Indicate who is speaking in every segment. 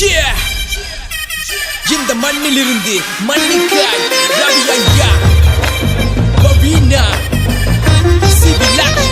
Speaker 1: Yeah! இந்த மண்ணிலிருந்து மண்ணுக்காய் ரவி ஐயா பவீனா சிவிலாக்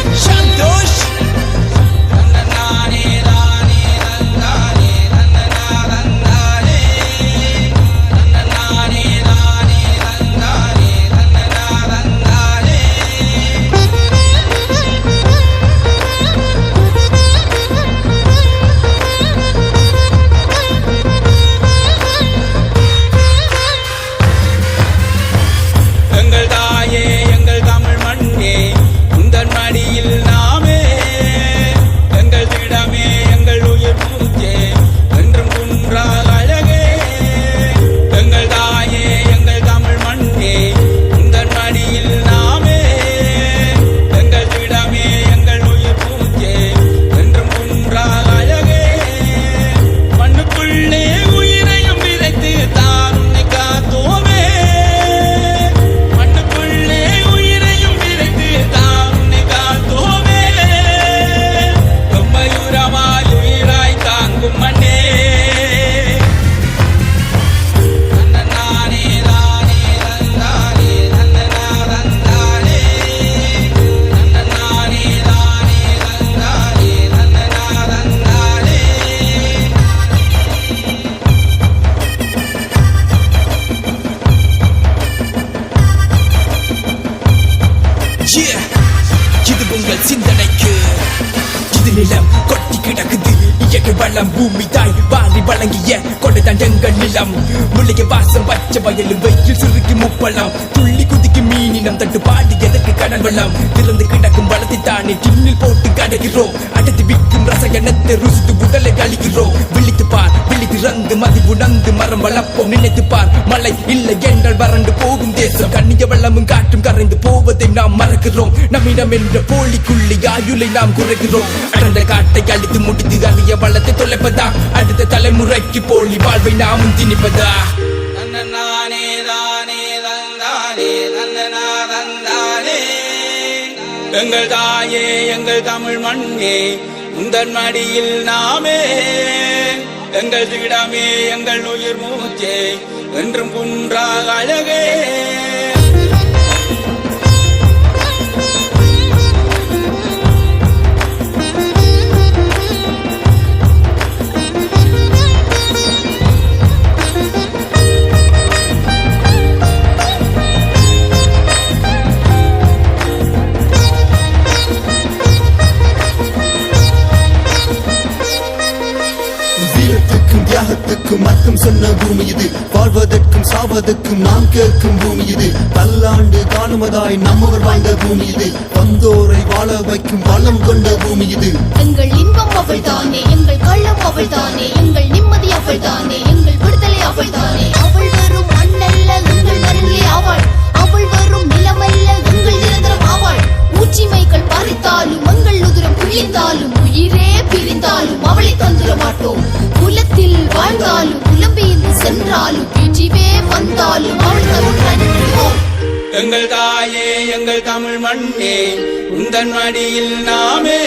Speaker 1: உங்கள் சிந்தனைக்கு. இது நிலம் கொட்டி கிடக்குது. இயற்கை வளம் பூமி தாய் வாரி வழங்கிய கொடைதான் எங்கள் நிலம். முள்ளைய வாசம் பச்சை வயலும் வெயில் சுருக்கி முப்பலாம். துள்ளி குதிக்கு மீனினம் தட்டு பாடி எதற்கு கடல் வெள்ளம் திறந்து கிடக்கும் வளத்தை தானே டின்னில் போட்டு கடைகிறோம். அடுத்து விற்கும் ரசகனத்தை ருசித்து உடலை கழிக்கிறோம். விழித்து மதிப்பு விழி மரம் வளர்ப்போம் நினைத்து பார். மழை இல்லை எங்கள் வறண்டு போகும் தேசம். கண்ணிய வெள்ளமும் காற்றும் கரைந்து போவதை நாம் மறக்கிறோம். நம்மிடம் என்ற போலிக்குள்ளி ஆயுளை நாம் குறைக்கிறோம். அடர்ந்த காட்டை அழித்து முடித்து அறிய வளத்தை தொலைப்பதா? அடுத்த தலைமுறைக்கு போலி வாழ்வை நாமும் திணிப்பதா?
Speaker 2: தன்னனானே தானே தந்தானே தன்னனா தந்தானே. எங்கள் தாயே எங்கள் தமிழ் மண்ணே உந்தன் மடியில் நாமே. எங்கள் திடமே எங்கள் உயிர் மூச்சே என்றும் குன்றாக அழகே.
Speaker 3: தியாகத்துக்கும் சொன்ன பூமி இது. வாழ்வதற்கும் சாவதற்கும் நாம் கேட்கும் பூமி இது. பல்லாண்டு காணுவதாய் நம்மவர் வாழ்ந்த பூமி இது. வந்தோரை வாழ வைக்கும் வளம் கொண்ட பூமி இது.
Speaker 4: எங்கள் இன்பம் அவள்தானே எங்கள் கள்ளம் அவள்தானே எங்கள் நிம்மதி அவள்தானே எங்கள் விடுதலை அவள்தானே அவள் வரும் மண்ணல்ல எங்கள் மருளே ஆவாள். அவள் வரும் நிலமல்ல எங்கள் நிரந்தரம் ஆவாள். மூச்சிமைகள் பறித்தாலும் எங்கள் உதிரம் குளிர்ந்தாலும் உயிரே பிரிந்தாலும் அவளை தந்துட மாட்டோம். குலத்தில் வாழ்ந்தாலும் புலம்பெயர்ந்து சென்றாலும் வீட்டிவே வந்தாலும் அவள் தரும் நன்றிவோம்
Speaker 2: எங்கள் தாயே எங்கள் தமிழ் மண்ணே உந்தன் மடியில் நாமே.